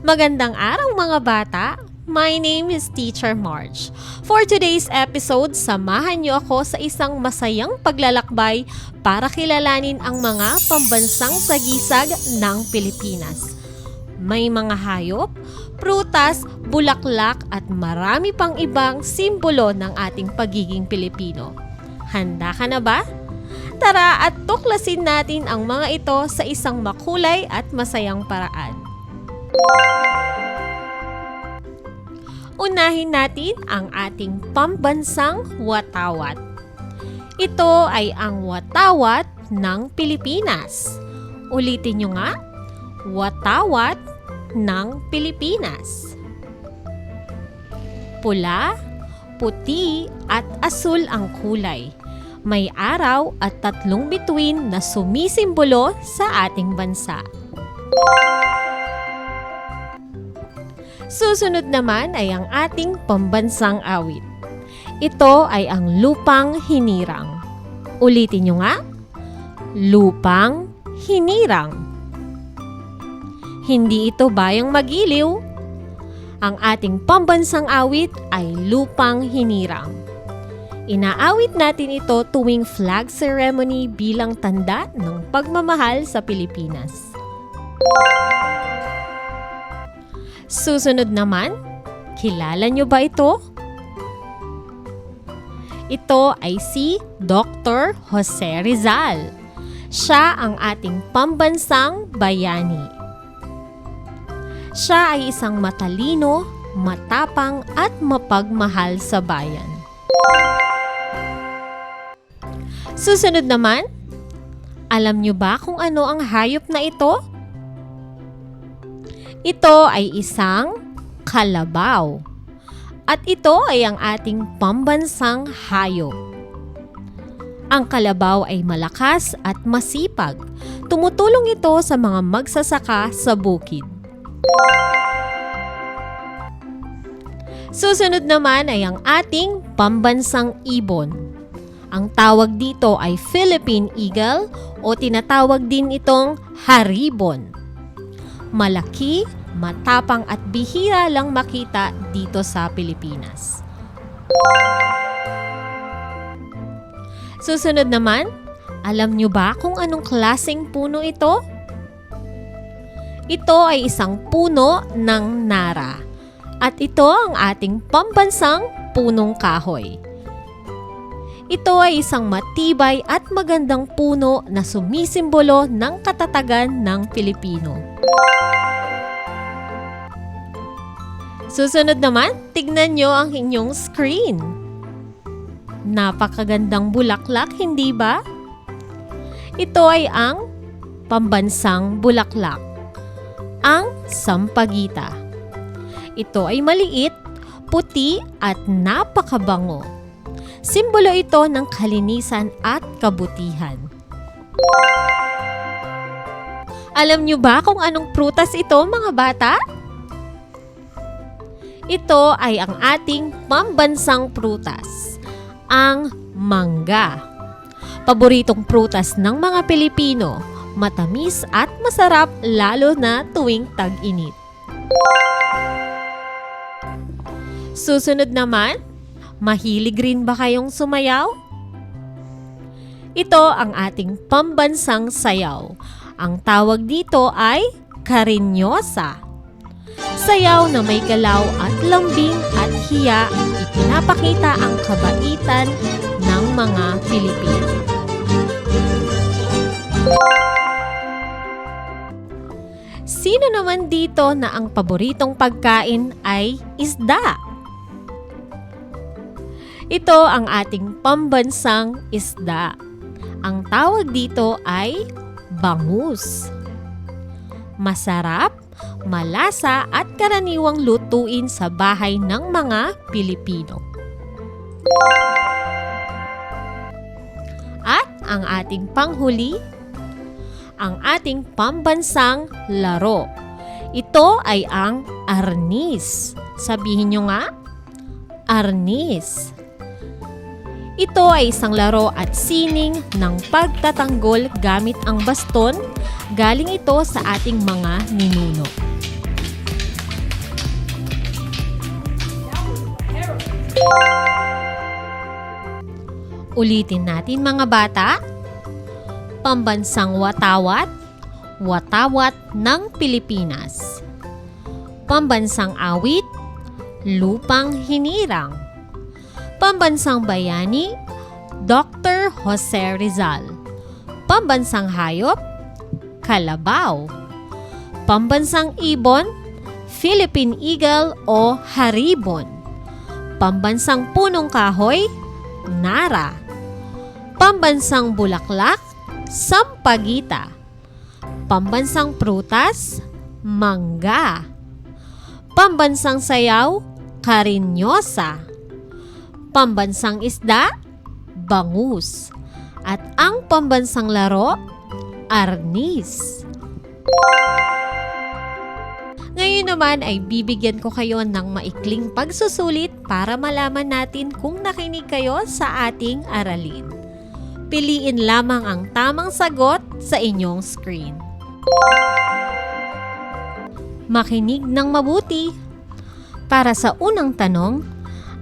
Magandang araw mga bata! My name is Teacher Marge. For today's episode, samahan niyo ako sa isang masayang paglalakbay para kilalanin ang mga pambansang sagisag ng Pilipinas. May mga hayop, prutas, bulaklak at marami pang ibang simbolo ng ating pagiging Pilipino. Handa ka na ba? Tara at tuklasin natin ang mga ito sa isang makulay at masayang paraan. Unahin natin ang ating pambansang watawat. Ito ay ang watawat ng Pilipinas. Ulitin nyo nga, watawat ng Pilipinas. Pula, puti at asul ang kulay. May araw at tatlong bituin na sumisimbolo sa ating bansa. Susunod naman ay ang ating pambansang awit. Ito ay ang lupang hinirang. Ulitin nyo nga. Lupang hinirang. Hindi ito bayang magiliw. Ang ating pambansang awit ay lupang hinirang. Inaawit natin ito tuwing flag ceremony bilang tanda ng pagmamahal sa Pilipinas. Susunod naman, kilala nyo ba ito? Ito ay si Dr. Jose Rizal. Siya ang ating pambansang bayani. Siya ay isang matalino, matapang at mapagmahal sa bayan. Susunod naman, alam nyo ba kung ano ang hayop na ito? Ito ay isang kalabaw. At ito ay ang ating pambansang hayop. Ang kalabaw ay malakas at masipag. Tumutulong ito sa mga magsasaka sa bukid. Susunod naman ay ang ating pambansang ibon. Ang tawag dito ay Philippine Eagle o tinatawag din itong haribon malaki, matapang at bihira lang makita dito sa Pilipinas. Susunod naman, alam nyo ba kung anong klaseng puno ito? Ito ay isang puno ng nara. At ito ang ating pambansang punong kahoy. Ito ay isang matibay at magandang puno na sumisimbolo ng katatagan ng Pilipino. Susunod naman, tignan nyo ang inyong screen. Napakagandang bulaklak, hindi ba? Ito ay ang pambansang bulaklak, ang sampagita. Ito ay maliit, puti at napakabango. Simbolo ito ng kalinisan at kabutihan. Alam nyo ba kung anong prutas ito mga bata? Ito ay ang ating pambansang prutas, ang mangga. Paboritong prutas ng mga Pilipino, matamis at masarap lalo na tuwing tag-init. Susunod naman, mahilig rin ba kayong sumayaw? Ito ang ating pambansang sayaw. Ang tawag dito ay karinyosa. Sayaw na may galaw at lambing at hiya, ipinapakita ang kabaitan ng mga Pilipino. Sino naman dito na ang paboritong pagkain ay isda? Ito ang ating pambansang isda. Ang tawag dito ay bangus. Masarap, malasa at karaniwang lutuin sa bahay ng mga Pilipino. At ang ating panghuli, ang ating pambansang laro. Ito ay ang arnis. Sabihin nyo nga, arnis. Ito ay isang laro at sining ng pagtatanggol gamit ang baston. Galing ito sa ating mga ninuno. Ulitin natin mga bata. Pambansang watawat, watawat ng Pilipinas. Pambansang awit, lupang hinirang Pambansang bayani, Dr. Jose Rizal. Pambansang hayop, kalabaw. Pambansang ibon, Philippine Eagle o haribon. Pambansang punong kahoy, nara. Pambansang bulaklak, sampagita. Pambansang prutas, mangga. Pambansang sayaw, karinyosa. Pambansang isda, bangus. At ang pambansang laro, arnis. Ngayon naman ay bibigyan ko kayo ng maikling pagsusulit para malaman natin kung nakinig kayo sa ating aralin. Piliin lamang ang tamang sagot sa inyong screen. Makinig ng mabuti. Para sa unang tanong,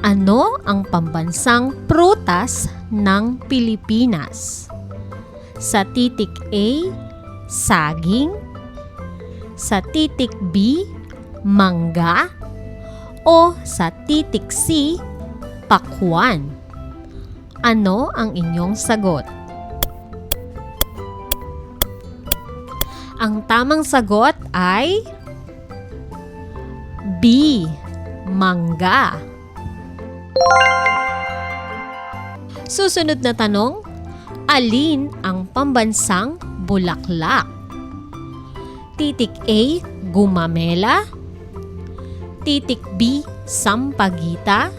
ano ang pambansang prutas ng Pilipinas? Sa titik A, saging. Sa titik B, mangga. O sa titik C, pakwan. Ano ang inyong sagot? Ang tamang sagot ay B. Mangga. Susunod na tanong, alin ang pambansang bulaklak? Titik A, gumamela. Titik B, sampagita.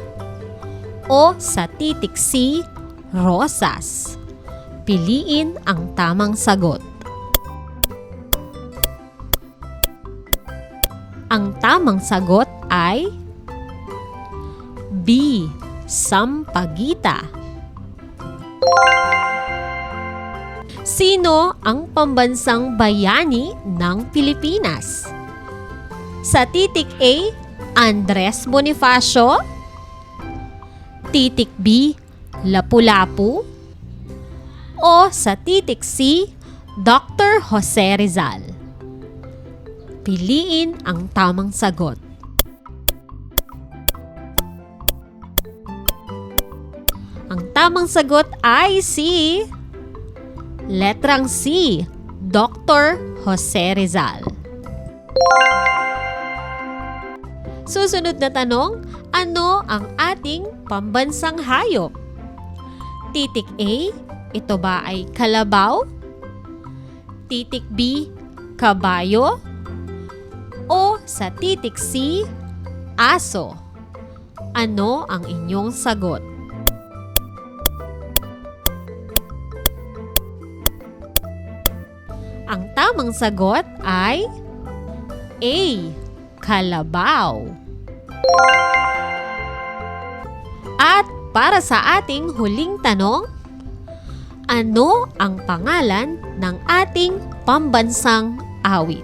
O sa titik C, rosas. Piliin ang tamang sagot. Ang tamang sagot ay B. Sampagita. Sino ang pambansang bayani ng Pilipinas? Sa titik A, Andres Bonifacio. Titik B, Lapu-Lapu. O sa titik C, Dr. Jose Rizal. Piliin ang tamang sagot. Ang tamang sagot ay si Letrang C, Dr. Jose Rizal. Susunod na tanong, ano ang ating pambansang hayop? Titik A, ito ba ay kalabaw? Titik B, kabayo? O sa titik C, aso? Ano ang inyong sagot? Tamang sagot ay A. Kalabaw. At para sa ating huling tanong, ano ang pangalan ng ating pambansang awit?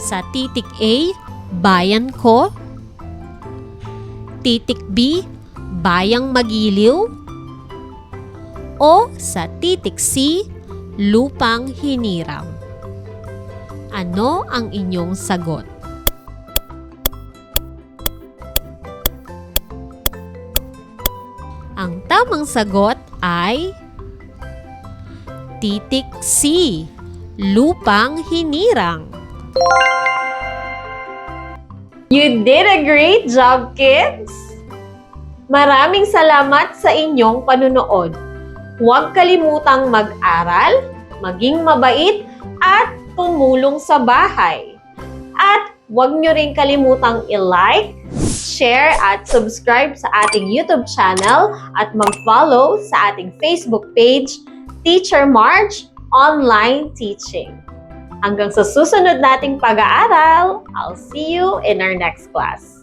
Sa titik A, Bayan Ko. Titik B, Bayang Magiliw. O sa titik C, Lupang Hiniram. Ano ang inyong sagot? Ang tamang sagot ay titik C, lupang hinirang. You did a great job, kids! Maraming salamat sa inyong panunood. Huwag kalimutang mag-aral, maging mabait, at tumulong sa bahay. At huwag nyo rin kalimutang i-like, share, at subscribe sa ating YouTube channel at mag-follow sa ating Facebook page, Teacher March Online Teaching. Hanggang sa susunod nating pag-aaral, I'll see you in our next class.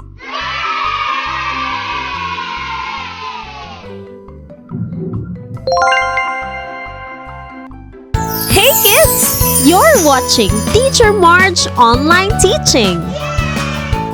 You're watching Teacher Marge Online Teaching.